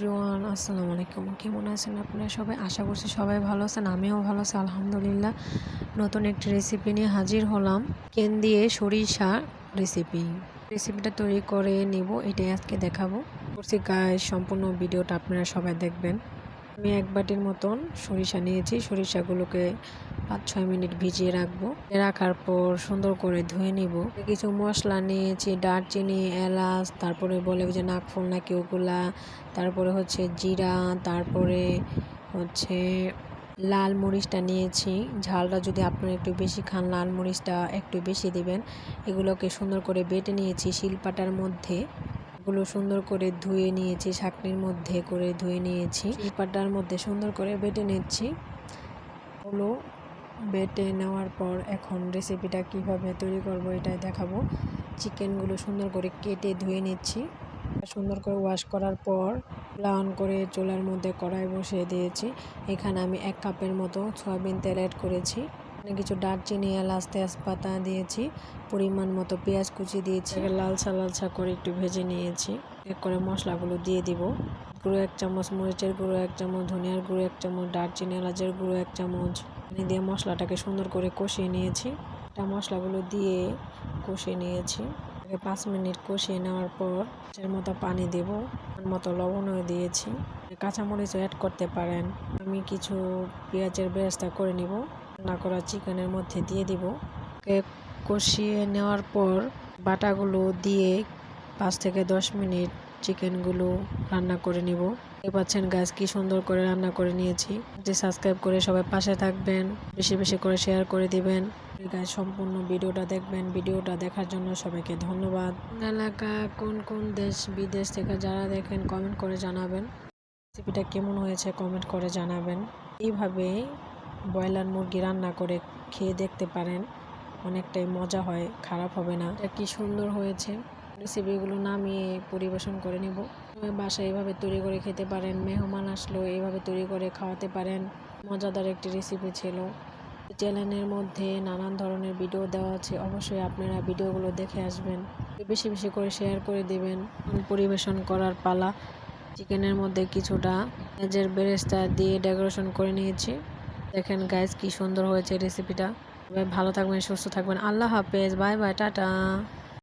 Everyone, আসসালামু আলাইকুম। কেমন আছেন আপনারা সবাই? আশা করছি সবাই ভালো আছেন, আমিও ভালো আছি, আলহামদুলিল্লাহ। নতুন একটি রেসিপি নিয়ে হাজির হলাম কেন দিয়ে সরিষা রেসিপি রেসিপিটা তৈরি করে নিব, এটাই আজকে দেখাবো। করছি গায়ে সম্পূর্ণ ভিডিওটা আপনারা সবাই দেখবেন। আমি এক বাটির মতন সরিষা নিয়েছি, সরিষাগুলোকে পাঁচ ছয় মিনিট ভিজিয়ে রাখব। রাখার পর সুন্দর করে ধুয়ে নিব। কিছু মশলা নিয়েছি, দারচিনি, এলাচ, তারপরে বলে যে নাকফল নাকি ওগুলা, তারপরে হচ্ছে জিরা, তারপরে হচ্ছে লাল মরিচটা নিয়েছি। ঝালটা যদি আপনারা একটু বেশি খান, লাল মরিচটা একটু বেশি দিবেন। এগুলোকে সুন্দর করে বেটে নিয়েছি শিলপাটার মধ্যে। এগুলো সুন্দর করে ধুয়ে নিয়েছি ছাকনির মধ্যে করে ধুয়ে নিয়েছি। শিলপাটার মধ্যে সুন্দর করে বেটে নিচ্ছি। হলো বেটে নেওয়ার পর এখন রেসিপিটা কীভাবে তৈরি করব এটাই দেখাবো। চিকেনগুলো সুন্দর করে কেটে ধুয়ে নিচ্ছি। সুন্দর করে ওয়াশ করার পর লাউন করে চুলার মধ্যে কড়াই বসিয়ে দিয়েছি। এখানে আমি এক কাপের মতো সয়াবিন তেল অ্যাড করেছি। এখানে কিছু দারচিনি, এলাচ, তেজপাতা দিয়েছি। পরিমাণ মতো পেঁয়াজ কুচি দিয়েছি। লালচা লালচা করে একটু ভেজে নিয়েছি। এক করে মশলাগুলো দিয়ে দিব। গুঁড়ো এক চামচ মরিচের গুঁড়ো, এক চামচ ধনিয়ার গুঁড়ো, এক চামচ দারচিনি, এলাচের গুঁড়ো, এক চামচ পানি দিয়ে মশলাটাকে সুন্দর করে কষিয়ে নিয়েছি। এটা মশলাগুলো দিয়ে কষিয়ে নিয়েছি। পাঁচ মিনিট কষিয়ে নেওয়ার পর এর মতো পানি দেব। মতো লবণও দিয়েছি। কাঁচামরিচও অ্যাড করতে পারেন। আমি কিছু পেঁয়াজের ব্যবস্থা করে নিব। রান্না করা চিকেনের মধ্যে দিয়ে দিব। কষিয়ে নেওয়ার পর বাটাগুলো দিয়ে পাঁচ থেকে দশ মিনিট চিকেনগুলো রান্না করে নিব। পাচ্ছেন গাছ কি সুন্দর করে রান্না করে নিয়েছি। যে সাবস্ক্রাইব করে সবাই পাশে থাকবেন, বেশি বেশি করে শেয়ার করে দিবেন। গাছ সম্পূর্ণ ভিডিওটা দেখবেন। ভিডিওটা দেখার জন্য সবাইকে ধন্যবাদ। এলাকা, কোন কোন দেশ, বিদেশ থেকে যারা দেখেন কমেন্ট করে জানাবেন। রেসিপিটা কেমন হয়েছে কমেন্ট করে জানাবেন। এইভাবে ব্রয়লার মুরগি রান্না করে খেয়ে দেখতে পারেন। অনেকটাই মজা হয়, খারাপ হবে না। এটা কি সুন্দর হয়েছে। রেসিপিগুলো নামিয়ে পরিবেশন করে নেব। বাসায় এভাবে তৈরি করে খেতে পারেন, মেহমান আসলো, এভাবে তৈরি করে খাওয়াতে পারেন। মজাদার একটি রেসিপি ছিল। চ্যানেলের মধ্যে নানান ধরনের ভিডিও দেওয়া আছে, অবশ্যই আপনারা ভিডিওগুলো দেখে আসবেন। বেশি বেশি করে শেয়ার করে দেবেন। পরিবেশন করার পালা। চিকেনের মধ্যে কিছুটা পেঁয়াজের বেরেস্তা দিয়ে ডেকোরেশন করে নিয়েছি। দেখেন গাইজ কি সুন্দর হয়েছে রেসিপিটা ভালো থাকবেন, সুস্থ থাকবেন। আল্লাহ হাফেজ, বাই বাই, টাটা।